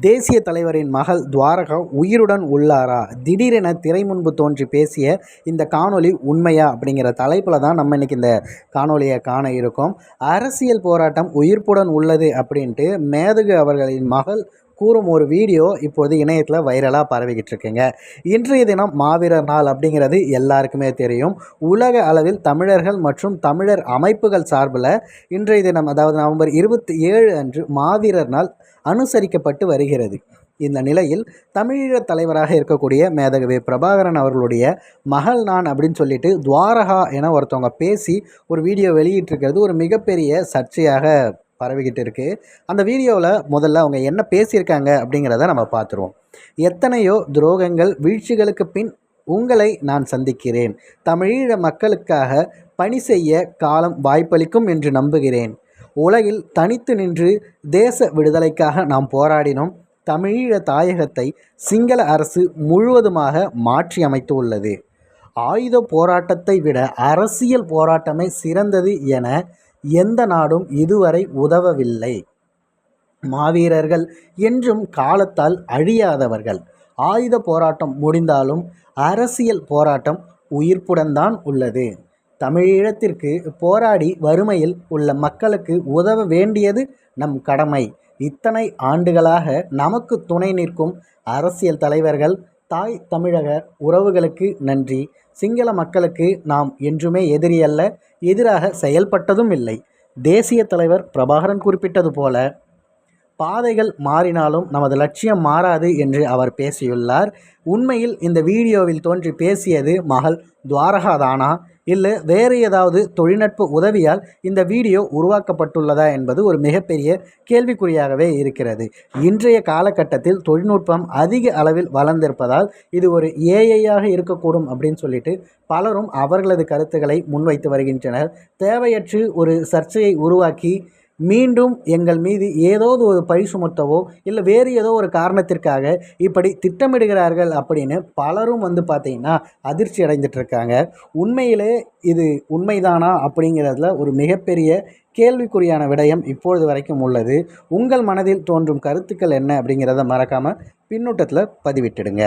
தேசிய தலைவரின் மகள் துவாரகா உயிருடன் உள்ளாரா? திடீரென திரை முன்பு தோன்றி பேசிய இந்த காணொலி உண்மையா? அப்படிங்கிற தலைப்பில் தான் நம்ம இன்னைக்கு இந்த காணொலியை காண இருக்கோம். அரசியல் போராட்டம் உயிர்ப்புடன் உள்ளது அப்படின்ட்டு மேதகு அவர்களின் மகள் கூறும் ஒரு வீடியோ இப்போது இணையத்தில் வைரலாக பரவிக்கிட்டு இருக்குங்க இன்றைய தினம் மாவீரர் நாள் அப்படிங்கிறது எல்லாருக்குமே தெரியும். உலக அளவில் தமிழர்கள் மற்றும் தமிழர் அமைப்புகள் சார்பில் இன்றைய தினம் அதாவது நவம்பர் இருபத்தி ஏழு அன்று மாவீரர் நாள் அனுசரிக்கப்பட்டு வருகிறது. இந்த நிலையில் தமிழீழ தலைவராக இருக்கக்கூடிய மேதகவி பிரபாகரன் அவர்களுடைய மகள் நான் அப்படின்னு சொல்லிட்டு துவாரகா என ஒருத்தவங்க பேசி ஒரு வீடியோ வெளியிட்டிருக்கிறது. ஒரு மிகப்பெரிய சர்ச்சையாக பரவிக்கிட்டு இருக்குது அந்த வீடியோவில் முதல்ல அவங்க என்ன பேசியிருக்காங்க அப்படிங்கிறத நம்ம பார்த்துருவோம். எத்தனையோ துரோகங்கள் வீழ்ச்சிகளுக்கு பின் உங்களை நான் சந்திக்கிறேன். தமிழீழ மக்களுக்காக பணி செய்ய காலம் வாய்ப்பளிக்கும் என்று நம்புகிறேன். உலகில் தனித்து நின்று தேச விடுதலைக்காக நாம் போராடினோம். தமிழீழ தாயகத்தை சிங்கள அரசு முழுவதுமாக மாற்றி அமைத்து உள்ளது. ஆயுத போராட்டத்தை விட அரசியல் போராட்டமே சிறந்தது என எந்த நாடும் இதுவரை உதவவில்லை. மாவீரர்கள் என்றும் காலத்தால் அழியாதவர்கள். ஆயுத போராட்டம் முடிந்தாலும் அரசியல் போராட்டம் உயிர்ப்புடன் தான் உள்ளது. தமிழீழத்திற்கு போராடி வறுமையில் உள்ள மக்களுக்கு உதவ வேண்டியது நம் கடமை. இத்தனை ஆண்டுகளாக நமக்கு துணை நிற்கும் அரசியல் தலைவர்கள் தாய் தமிழக உறவுகளுக்கு நன்றி. சிங்கள மக்களுக்கு நாம் என்றுமே எதிரி அல்ல எதிராக செயல்பட்டதும் இல்லை. தேசிய தலைவர் பிரபாகரன் குறிப்பிட்டது போல பாதைகள் மாறினாலும் நமது லட்சியம் மாறாது என்று அவர் பேசியுள்ளார். உண்மையில் இந்த வீடியோவில் தோன்றி பேசியது மகள் துவாரகா தானா இல்லை வேறு ஏதாவது தொழில்நுட்ப உதவியால் இந்த வீடியோ உருவாக்கப்பட்டுள்ளதா என்பது ஒரு மிகப்பெரிய கேள்விக்குறியாகவே இருக்கிறது. இன்றைய காலகட்டத்தில் தொழில்நுட்பம் அதிக அளவில் வளர்ந்திருப்பதால் இது ஒரு ஏஐயாக இருக்கக்கூடும் அப்படின்னு சொல்லிட்டு பலரும் அவர்களது கருத்துக்களை முன்வைத்து வருகின்றனர். தேவையற்று ஒரு சர்ச்சையை உருவாக்கி மீண்டும் எங்கள் மீது ஏதாவது ஒரு பழி சுமத்தவோ இல்லை வேறு ஏதோ ஒரு காரணத்திற்காக இப்படி திட்டமிடுகிறார்கள் அப்படின்னு பலரும் வந்து பார்த்திங்கன்னா அதிர்ச்சி அடைந்துட்டுருக்காங்க. உண்மையிலே இது உண்மைதானா அப்படிங்கிறதுல ஒரு மிகப்பெரிய கேள்விக்குறியான விடயம் இப்பொழுது வரைக்கும் உள்ளது. உங்கள் மனதில் தோன்றும் கருத்துக்கள் என்ன அப்படிங்கிறத மறக்காமல் பின்னூட்டத்தில் பதிவிட்டுடுங்க.